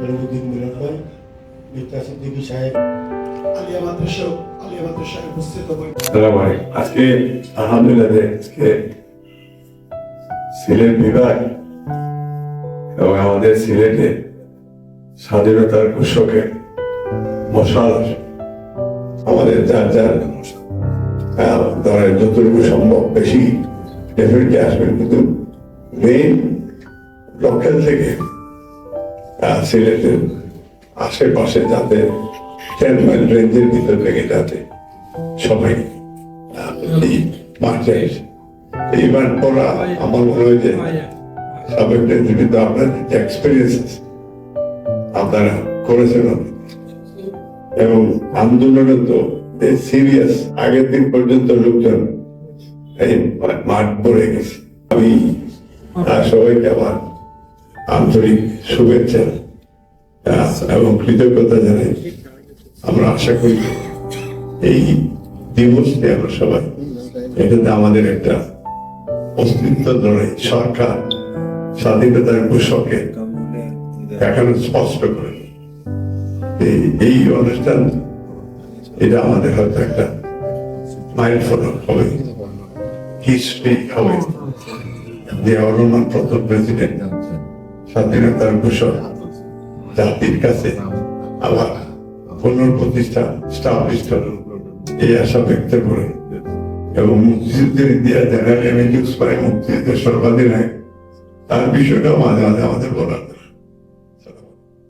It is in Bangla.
জলিলুদ্দিন মিলন ভাই মির্জা সিদ্দিকী সাহেব। আলিয়া মাদ্রাসা আলিয়া মাদ্রাসায় উপস্থিত আজকে আলহামদুলিল্লাহ আজকে সিলেট বিভাগ এবং আমাদের সিলেটে স্বাধীনতার ঘোষকে মশাল আমাদের যার যার ধরেন যতটুকু সম্ভব বেশি ডেফিনেটলি আসবেন। কিন্তু মেইন লোকাল থেকে সিলেটের আশেপাশে যাতে রেঞ্জের ভিতর থেকে যাতে সবাই মাঠে এইবার পড়া আমার মনে হয় যে সাবেক নেতৃত্ব আপনার এক্সপিরিয়েন্স আপনারা করেছেন এবং আন্দোলনে তো সিরিয়াস আগের দিন পর্যন্ত লোকজন এই মাঠ পড়ে গেছে। আমি সবাইকে আমার আন্তরিক শুভেচ্ছা এবং কৃতজ্ঞতা জানাই। আমরা আশা করি এই দিবসটি আমরা সবাই এটাতে আমাদের একটা অস্তিত্ব ধরে, সরকার স্বাধীনতার ঘোষকে এখনও স্পষ্ট করে। এই অনুষ্ঠান, এটা আমাদের হয়তো একটা মাইল ফলক হবে হিস্ট্রি হবে। যে রহমান প্রথম প্রেসিডেন্ট স্বাধীনতার ঘোষণা জাতির কাছে আবার পুনর্প্রতিষ্ঠা হলো এই আশা ব্যক্ত করে এবং মুক্তিযুদ্ধের ইতিহাস জেনারেল এমএনইউজ পায় মুক্তিযুদ্ধের সর্বাধিনায়ক তার বিষয়টাও মাঝে মাঝে আমাদের বলার